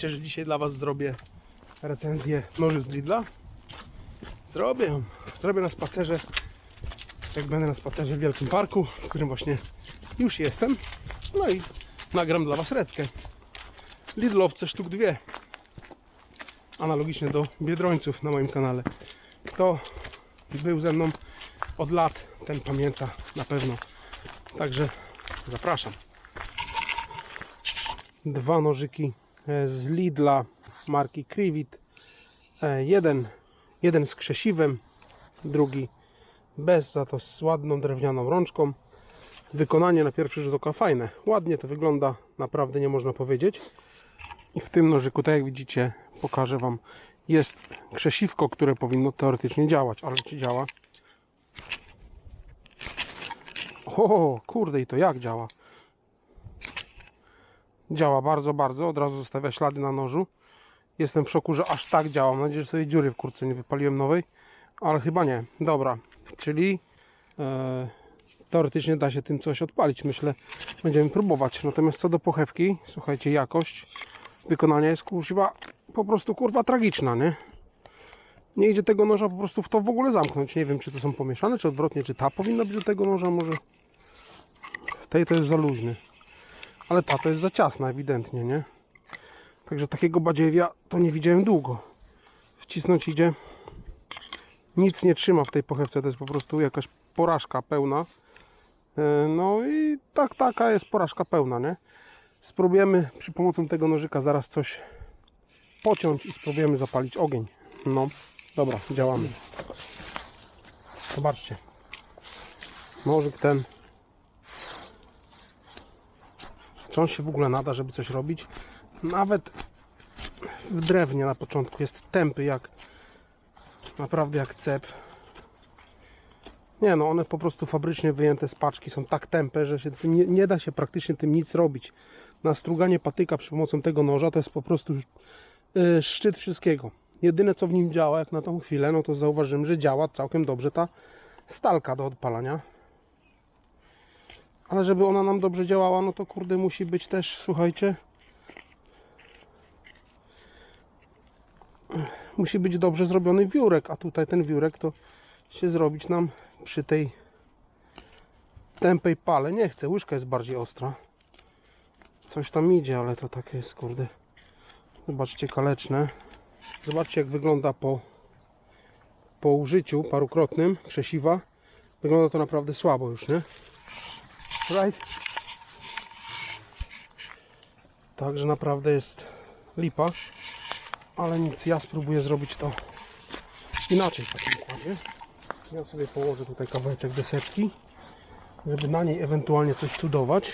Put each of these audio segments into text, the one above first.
Wiecie, że dzisiaj dla Was zrobię recenzję noży z Lidla? Zrobię. Zrobię na spacerze, jak będę na spacerze w Wielkim Parku, w którym właśnie już jestem. No i nagram dla Was reckę. Lidlowce sztuk dwie. Analogicznie do Biedrońców na moim kanale. Kto był ze mną od lat, ten pamięta na pewno. Także zapraszam. Dwa nożyki z Lidla marki Krivit. E, Jeden, jeden z krzesiwem, drugi bez, za to z ładną drewnianą rączką. Wykonanie na pierwszy rzut oka fajne. Ładnie to wygląda, naprawdę nie można powiedzieć. I w tym nożyku, tak jak widzicie, pokażę Wam, jest krzesiwko, które powinno teoretycznie działać, ale czy działa? O, kurde, i to jak działa? Działa bardzo, bardzo. Od razu zostawia ślady na nożu. Jestem w szoku, że aż tak działa. Mam nadzieję, że sobie dziury w kurce nie wypaliłem nowej, ale chyba nie. Dobra, czyli e, teoretycznie da się tym coś odpalić. Myślę, będziemy próbować. Natomiast co do pochewki, słuchajcie, jakość wykonania jest kurwa po prostu kurwa tragiczna, nie? Nie idzie tego noża po prostu w to w ogóle zamknąć. Nie wiem, czy to są pomieszane, czy odwrotnie, czy ta powinna być do tego noża, może w tej to jest za luźny. Ale ta to jest za ciasna, ewidentnie, nie? Także takiego badziewia to nie widziałem długo. Wcisnąć idzie. Nic nie trzyma w tej pochewce, to jest po prostu jakaś porażka pełna. E, No i tak, taka jest porażka pełna, nie? Spróbujemy przy pomocą tego nożyka zaraz coś pociąć i spróbujemy zapalić ogień. No, dobra, działamy. Zobaczcie. Nożyk ten. On się w ogóle nada, żeby coś robić? Nawet w drewnie na początku jest tępy jak naprawdę jak cep. Nie no, one po prostu fabrycznie wyjęte z paczki są tak tępe, że się nie, nie da się praktycznie tym nic robić. Nastruganie patyka przy pomocą tego noża to jest po prostu yy, szczyt wszystkiego. Jedyne co w nim działa, jak na tą chwilę, no to zauważyłem, że działa całkiem dobrze ta stalka do odpalania. Ale żeby ona nam dobrze działała, no to kurde musi być też, słuchajcie, musi być dobrze zrobiony wiórek, a tutaj ten wiórek to się zrobić nam przy tej tępej pale. Nie chcę, łyżka jest bardziej ostra. Coś tam idzie, ale to takie jest, kurde. Zobaczcie, kaleczne. Zobaczcie, jak wygląda po, po użyciu parukrotnym krzesiwa. Wygląda to naprawdę słabo już, nie? Right? Także naprawdę jest lipa. Ale nic, ja spróbuję zrobić to inaczej w takim układzie. Ja sobie położę tutaj kawałeczek deseczki, żeby na niej ewentualnie coś cudować.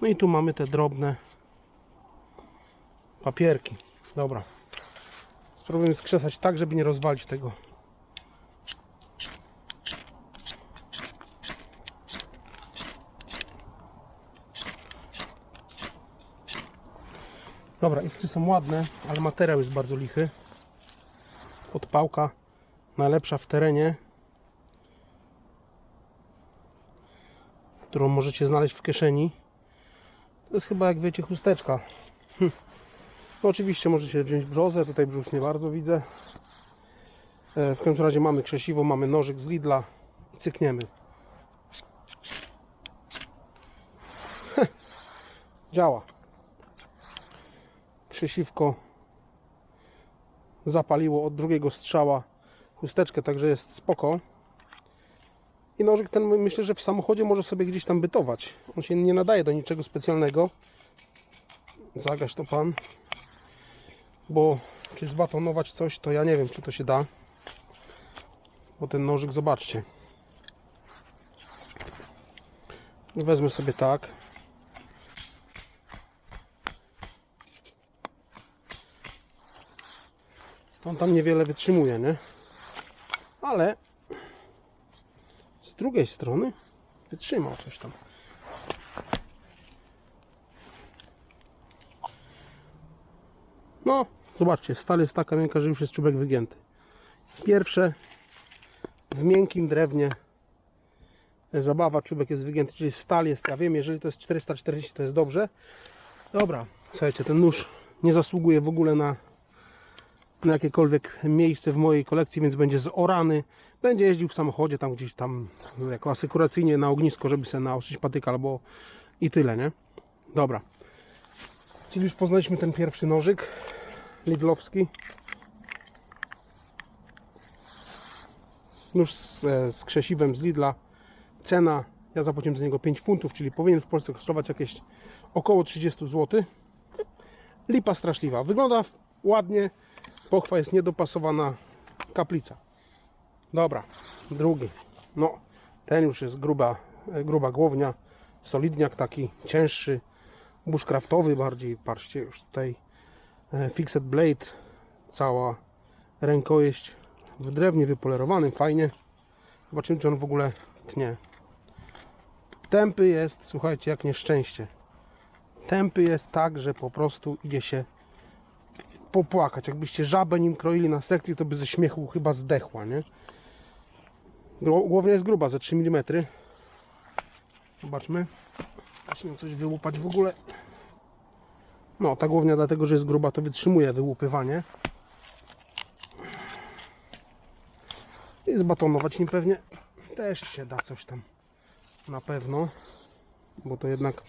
No i tu mamy te drobne papierki. Dobra. Spróbujemy skrzesać tak, żeby nie rozwalić tego. Dobra, iskry są ładne, ale materiał jest bardzo lichy. Podpałka najlepsza w terenie, którą możecie znaleźć w kieszeni. To jest chyba, jak wiecie, chusteczka. No oczywiście możecie wziąć brzozę, tutaj brzus nie bardzo widzę. E, W każdym razie mamy krzesiwo, mamy nożyk z Lidla i cykniemy. Heh. Krzesiwko zapaliło od drugiego strzała chusteczkę, także jest spoko. I nożyk ten myślę, że w samochodzie może sobie gdzieś tam bytować. On się nie nadaje do niczego specjalnego. Zagaś to pan. Bo czy zbatonować coś, to ja nie wiem, czy to się da. Bo ten nożyk, zobaczcie. Wezmę sobie tak. On tam niewiele wytrzymuje, nie? Ale z drugiej strony wytrzymał coś tam. No, zobaczcie, stal jest taka miękka, że już jest czubek wygięty. Pierwsze w miękkim drewnie zabawa, czubek jest wygięty, czyli stal jest, ja wiem, jeżeli to jest 440 to jest dobrze. Dobra, słuchajcie, ten nóż nie zasługuje w ogóle na, na jakiekolwiek miejsce w mojej kolekcji, więc będzie zorany. Będzie jeździł w samochodzie tam gdzieś tam jako asykuracyjnie na ognisko, żeby sobie naostrzyć patyka albo i tyle, nie? Dobra. Czyli już poznaliśmy ten pierwszy nożyk Lidlowski. Nóż z, e, z krzesiwem z Lidla. Cena, ja zapłaciłem za niego 5 funtów, czyli powinien w Polsce kosztować jakieś około 30 zł. Lipa straszliwa. Wygląda ładnie. Pochwa jest niedopasowana. Kaplica. Dobra, drugi. No, ten już jest gruba, e, gruba głownia. Solidniak taki, cięższy. Bushcraftowy bardziej. Patrzcie, już tutaj e, Fixed Blade. Cała rękojeść w drewnie wypolerowanym, fajnie. Zobaczymy, czy on w ogóle tnie. Tępy jest, słuchajcie, jak nieszczęście. Tępy jest tak, że po prostu idzie się popłakać. Jakbyście żabę nim kroili na sekcji, to by ze śmiechu chyba zdechła, nie? Głownia jest gruba, ze 3 mm. Zobaczmy. Musimy coś wyłupać w ogóle. No, ta głownia dlatego, że jest gruba, to wytrzymuje wyłupywanie. I zbatonować nim pewnie też się da coś tam. Na pewno. Bo to jednak...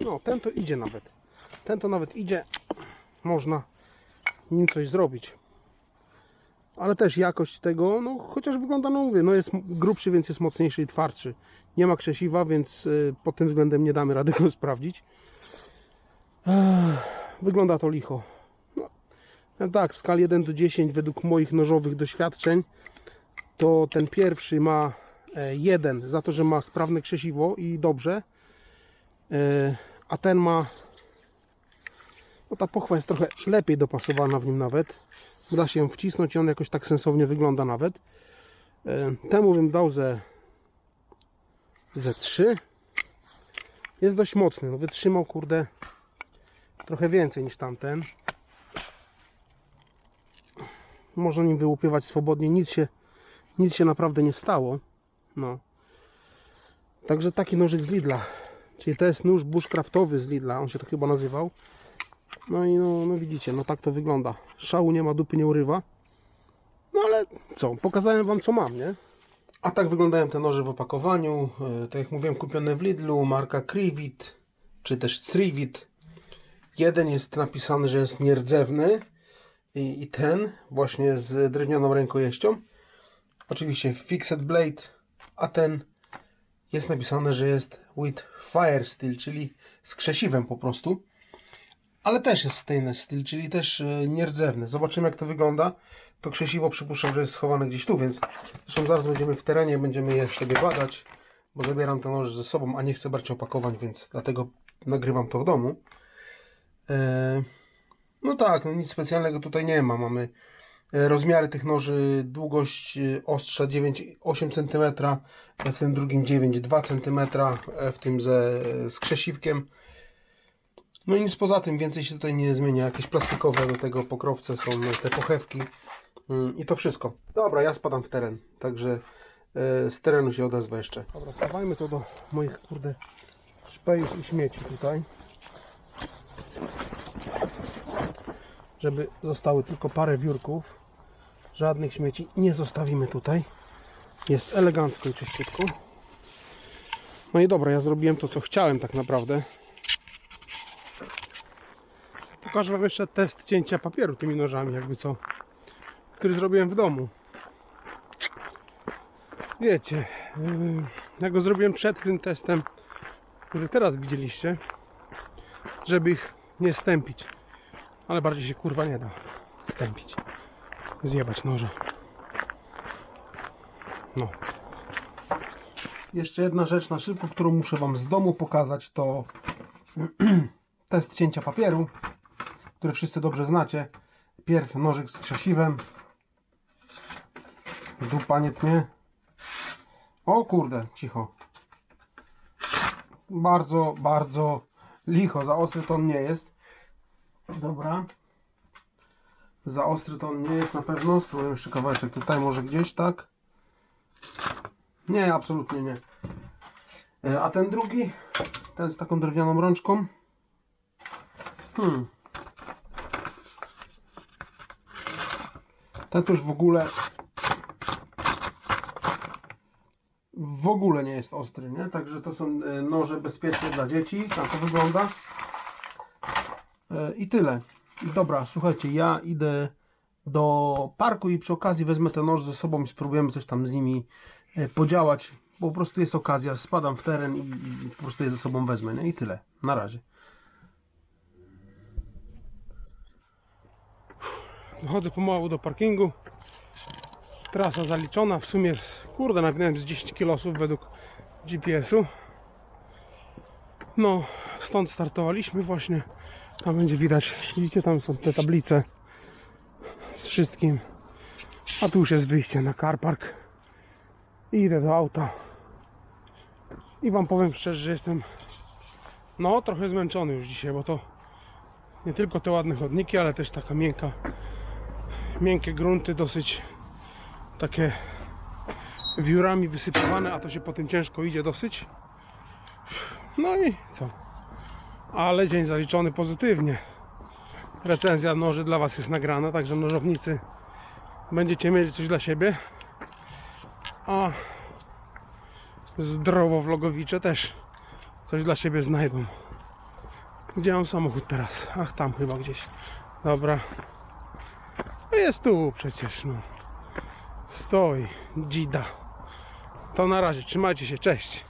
No, ten to idzie nawet. Ten to nawet idzie. Można nim coś zrobić. Ale też jakość tego, no chociaż wygląda, no mówię, no jest grubszy, więc jest mocniejszy i twardszy. Nie ma krzesiwa, więc y, pod tym względem nie damy rady go sprawdzić. Wygląda to licho. No tak, w skali 1 do 10 według moich nożowych doświadczeń to ten pierwszy ma 1 za to, że ma sprawne krzesiwo i dobrze, E, a ten ma no ta pochwa jest trochę lepiej dopasowana w nim nawet. Da się ją wcisnąć i on jakoś tak sensownie wygląda nawet. E, Temu bym dał ze ze 3. Jest dość mocny, no wytrzymał kurde trochę więcej niż tamten można nim wyłupywać swobodnie, nic się, nic się naprawdę nie stało. No. Także taki nożyk z Lidla. Czyli to jest nóż bushcraftowy z Lidla, on się tak chyba nazywał. No i no, no widzicie, no tak to wygląda. Szału nie ma, dupy nie urywa. No ale co, pokazałem Wam co mam, nie? A tak wyglądają te noże w opakowaniu. E, Tak jak mówiłem, kupione w Lidlu, marka Krivit, czy też Strivit. Jeden jest napisany, że jest nierdzewny, i, i ten właśnie z drewnianą rękojeścią. Oczywiście Fixed Blade, a ten jest napisane, że jest with fire steel, czyli z krzesiwem po prostu. Ale też jest stainless steel, czyli też e, nierdzewny. Zobaczymy jak to wygląda. To krzesiwo przypuszczam, że jest schowane gdzieś tu, więc zresztą zaraz będziemy w terenie, będziemy je sobie badać, bo zabieram ten noż ze sobą, a nie chcę brać opakowań, więc dlatego nagrywam to w domu. Eee, no tak, no nic specjalnego tutaj nie ma. Mamy e, rozmiary tych noży, długość e, ostrza 9,8 cm, e, w tym drugim 9,2 cm, e, w tym ze, z krzesiwkiem. No i nic poza tym, więcej się tutaj nie zmienia. Jakieś plastikowe do tego pokrowce są te pochewki Mm, i to wszystko. Dobra, ja spadam w teren, także e, z terenu się odezwę jeszcze. Dobra, stawajmy to do moich kurde szpejów i śmieci tutaj. żeby zostały tylko parę wiórków. Żadnych śmieci nie zostawimy tutaj. Jest elegancko i czyściutko. No i dobra, ja zrobiłem to, co chciałem tak naprawdę. Pokażę Wam jeszcze test cięcia papieru tymi nożami, jakby co, który zrobiłem w domu. Wiecie, yy, ja go zrobiłem przed tym testem, który teraz widzieliście, żeby ich nie stępić. Ale bardziej się kurwa nie da stępić. Zjebać noże. No. Jeszcze jedna rzecz na szybko, którą muszę Wam z domu pokazać, to test cięcia papieru, który wszyscy dobrze znacie. Pierw nożyk z krzesiwem. Dupa nie tnie. O kurde, cicho. Bardzo, bardzo licho. Za ostry to nie jest. Dobra. Za ostry to nie jest na pewno. Spróbuję jeszcze kawałeczek tutaj, może gdzieś, tak? Nie, absolutnie nie. E, A ten drugi, ten z taką drewnianą rączką. Hmm. Ten to już w ogóle w ogóle nie jest ostry, nie? Także to są e, noże bezpieczne dla dzieci. Tak to wygląda. E, I tyle. Dobra, słuchajcie, ja idę do parku i przy okazji wezmę ten noż ze sobą i spróbujemy coś tam z nimi e, podziałać. Po prostu jest okazja, spadam w teren i po prostu je ze sobą wezmę, nie? I tyle. Na razie. Chodzę pomału do parkingu. Trasa zaliczona. W sumie, kurde, nagnąłem z 10 kilosów według GPS-u. No, stąd startowaliśmy właśnie. Tam będzie widać, widzicie, tam są te tablice z wszystkim. A tu już jest wyjście na carpark. I idę do auta. I wam powiem szczerze, że jestem no trochę zmęczony już dzisiaj, bo to nie tylko te ładne chodniki, ale też taka miękka miękkie grunty, dosyć takie wiórami wysypywane, a to się po tym ciężko idzie dosyć. No i co? Ale dzień zaliczony pozytywnie. Recenzja noży dla Was jest nagrana, także nożownicy będziecie mieli coś dla siebie. A zdrowo vlogowicze też coś dla siebie znajdą. Gdzie mam samochód teraz? Ach, tam chyba gdzieś. Dobra. A jest tu przecież, no. Stoi, dzida. To na razie, trzymajcie się, cześć.